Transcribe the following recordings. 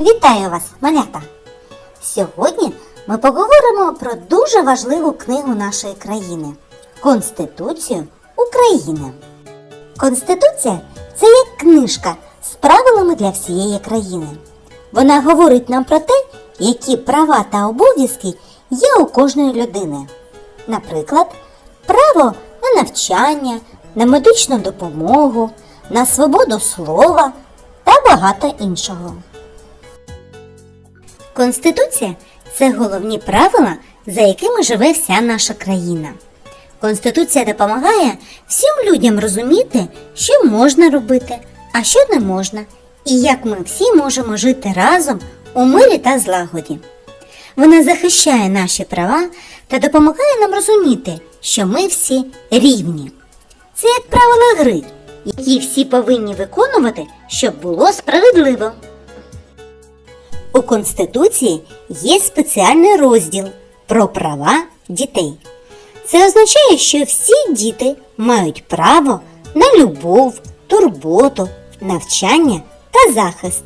Вітаю вас, малята! Сьогодні ми поговоримо про дуже важливу книгу нашої країни Конституцію України. Конституція це як книжка з правилами для всієї країни. Вона говорить нам про те, які права та обов'язки є у кожної людини. Наприклад, право на навчання, на медичну допомогу, на свободу слова та багато іншого. Конституція це головні правила, за якими живе вся наша країна. Конституція допомагає всім людям розуміти, що можна робити, а що не можна, і як ми всі можемо жити разом у мирі та злагоді. Вона захищає наші права та допомагає нам розуміти, що ми всі рівні. Це як правила гри, які всі повинні виконувати, щоб було справедливо. У Конституції є спеціальний розділ про права дітей. Це означає, що всі діти мають право на любов, турботу, навчання та захист.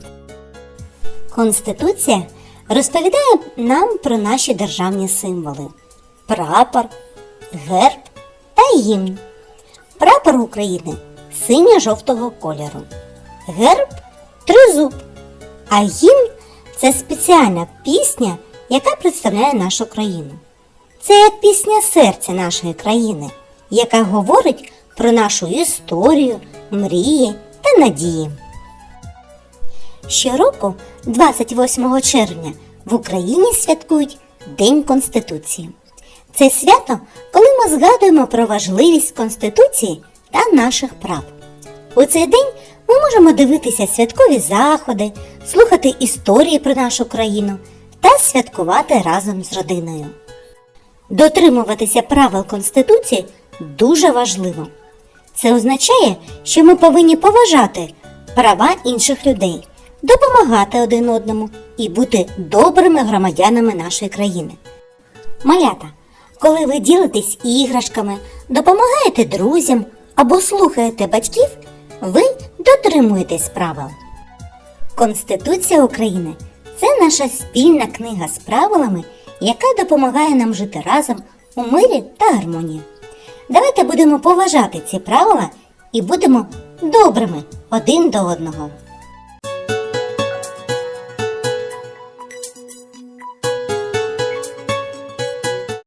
Конституція розповідає нам про наші державні символи: прапор, герб та гімн. Прапор України синьо-жовтого кольору, герб тризуб, а гімн це спеціальна пісня, яка представляє нашу країну. Це як пісня серця нашої країни, яка говорить про нашу історію, мрії та надії. Щороку, 28 червня, в Україні святкують День Конституції. Це свято, коли ми згадуємо про важливість Конституції та наших прав. У цей день ми можемо дивитися святкові заходи, слухати історії про нашу країну та святкувати разом з родиною. Дотримуватися правил Конституції дуже важливо. Це означає, що ми повинні поважати права інших людей, допомагати один одному і бути добрими громадянами нашої країни. Малята, коли ви ділитесь іграшками, допомагаєте друзям або слухаєте батьків, ви дотримуєтесь правил. Конституція України це наша спільна книга з правилами, яка допомагає нам жити разом у мирі та гармонії. Давайте будемо поважати ці правила і будемо добрими один до одного.